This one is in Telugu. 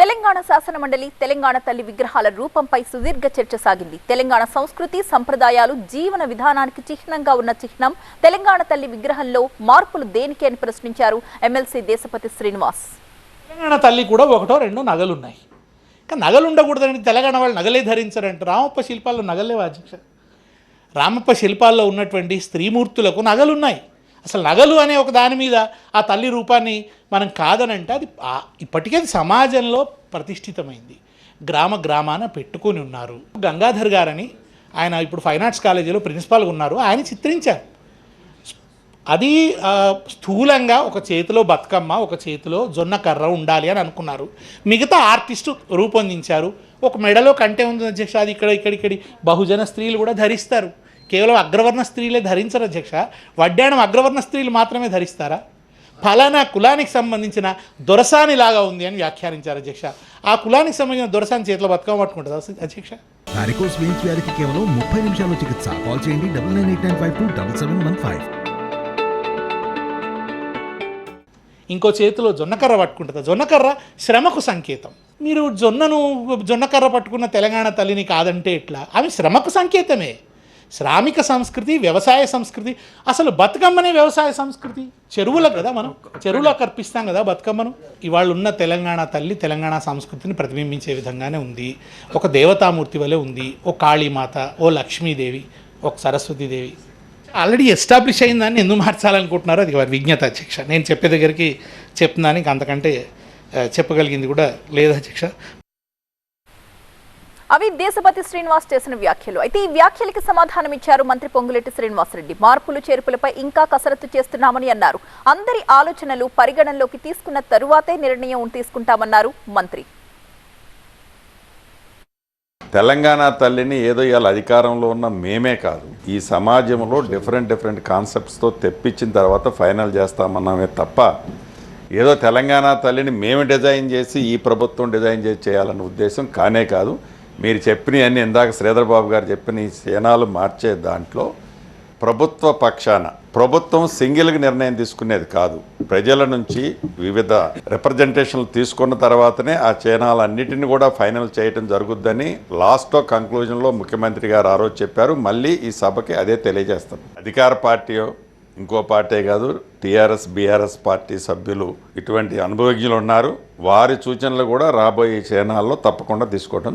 తెలంగాణ శాసన మండలి తెలంగాణ తల్లి విగ్రహాల రూపంపై సుదీర్ఘ చర్చ సాగింది. తెలంగాణ సంస్కృతి సంప్రదాయాలు జీవన విధానానికి చిహ్నంగా ఉన్న చిహ్నం తెలంగాణ తల్లి విగ్రహంలో మార్పులు దేనికి అని ప్రశ్నించారు ఎమ్మెల్సీ దేశపతి శ్రీనివాస్. తెలంగాణ తల్లి కూడా ఒకటో రెండో నగలున్నాయి. కానీ నగలు ఉండకూడదని తెలంగాణ వాళ్ళు నగలే ధరించారంట. రామప్ప శిల్పాల్లో నగలేవా అధ్యక్ష రామప్ప శిల్పాల్లో ఉన్నటువంటి స్త్రీమూర్తులకు నగలున్నాయి. అసలు నగలు అనే ఒక దాని మీద ఆ తల్లి రూపాన్ని మనం కాదనంటే అది ఇప్పటికే అది సమాజంలో ప్రతిష్ఠితమైంది. గ్రామ గ్రామాన పెట్టుకొని ఉన్నారు. గంగాధర్ గారని ఆయన ఇప్పుడు ఫైన్ ఆర్ట్స్ కాలేజీలో ప్రిన్సిపాల్గా ఉన్నారు. ఆయన చిత్రించారు. అది స్థూలంగా ఒక చేతిలో బతుకమ్మ ఒక చేతిలో జొన్న కర్ర ఉండాలి అని అనుకున్నారు. మిగతా ఆర్టిస్టు రూపొందించారు. ఒక మెడలో కంటే ఉంది అధ్యక్ష అది ఇక్కడ ఇక్కడ ఇక్కడి బహుజన స్త్రీలు కూడా ధరిస్తారు. కేవలం అగ్రవర్ణ స్త్రీలే ధరించరు అధ్యక్ష. వడ్డాణం అగ్రవర్ణ స్త్రీలు మాత్రమే ధరిస్తారా? ఫలానా కులానికి సంబంధించిన దొరసానిలాగా ఉంది అని వ్యాఖ్యానించారు అధ్యక్ష. ఆ కులానికి సంబంధించిన దొరసాని చేతిలో బతుకమ్మ పట్టుకుంటుందా అధ్యక్ష? వారికోస్ వెయిన్స్ వ్యాధికి కేవలం ముప్పై నిమిషాల్లో చికిత్స. కాల్ చేయండి double nine eight nine five two double seven one five. ఇంకో చేతిలో జొన్నకర్ర పట్టుకుంటుంది? జొన్నకర్ర శ్రమకు సంకేతం. మీరు జొన్నను జొన్నకర్ర పట్టుకున్న తెలంగాణ తల్లిని కాదంటే ఎట్లా? ఆమె శ్రమకు సంకేతమే. శ్రామిక సంస్కృతి వ్యవసాయ సంస్కృతి అసలు బతుకమ్మనే వ్యవసాయ సంస్కృతి. చెరువులకు కదా మనం చెరువులకు అర్పిస్తాం కదా బతుకమ్మను. ఇవాళ ఉన్న తెలంగాణ తల్లి తెలంగాణ సంస్కృతిని ప్రతిబింబించే విధంగానే ఉంది. ఒక దేవతామూర్తి వలె ఉంది. ఓ కాళీమాత ఓ లక్ష్మీదేవి ఒక సరస్వతీదేవి. ఆల్రెడీ ఎస్టాబ్లిష్ అయిందని ఎందుకు మార్చాలనుకుంటున్నారో అది వారి విజ్ఞత అధ్యక్ష. నేను చెప్పే దగ్గరికి చెప్తున్నానికి అంతకంటే చెప్పగలిగింది కూడా లేదు అధ్యక్ష. అవి దేశపతి శ్రీనివాస్ చేసిన వ్యాఖ్యలు. అయితే ఈ వ్యాఖ్యలకి సమాధానం ఇచ్చారు మంత్రి పొంగులేటి శ్రీనివాసరెడ్డి మార్పులు చేర్పులపై ఇంకా కసరత్తు చేస్తున్నామని అన్నారు. అందరి ఆలోచనలు పరిగణనలోకి తీసుకున్న తరువాతే నిర్ణయం తీసుకుంటామన్నారు మంత్రి. తెలంగాణ తల్లిని ఏదో ఇవాళ అధికారంలో ఉన్న మేమే కాదు. ఈ సమాజంలో డిఫరెంట్ డిఫరెంట్ కాన్సెప్ట్స్తో తెప్పించిన తర్వాత ఫైనల్ చేస్తామన్నామే తప్ప ఏదో తెలంగాణ తల్లిని మేము డిజైన్ చేసి ఈ ప్రభుత్వం డిజైన్ చేసి చేయాలన్న ఉద్దేశం కానే కాదు. మీరు చెప్పినవన్నీ ఇందాక శ్రీధర్ బాబు గారు చెప్పిన ఈ సేనాలు మార్చే దాంట్లో ప్రభుత్వ పక్షాన ప్రభుత్వం సింగిల్గా నిర్ణయం తీసుకునేది కాదు. ప్రజల నుంచి వివిధ రిప్రజెంటేషన్లు తీసుకున్న తర్వాతనే ఆ చైనాలన్నిటిని కూడా ఫైనల్ చేయటం జరుగుద్దని లాస్ట్లో కంక్లూజన్లో ముఖ్యమంత్రి గారు ఆ రోజు చెప్పారు. మళ్ళీ ఈ సభకి అదే తెలియజేస్తాం. అధికార పార్టీ ఇంకో పార్టీ కాదు టీఆర్ఎస్ బీఆర్ఎస్ పార్టీ సభ్యులు ఇటువంటి అనుభవజ్ఞులు ఉన్నారు. వారి సూచనలు కూడా రాబోయే చైనాల్లో తప్పకుండా తీసుకోవడం జరుగుతుంది.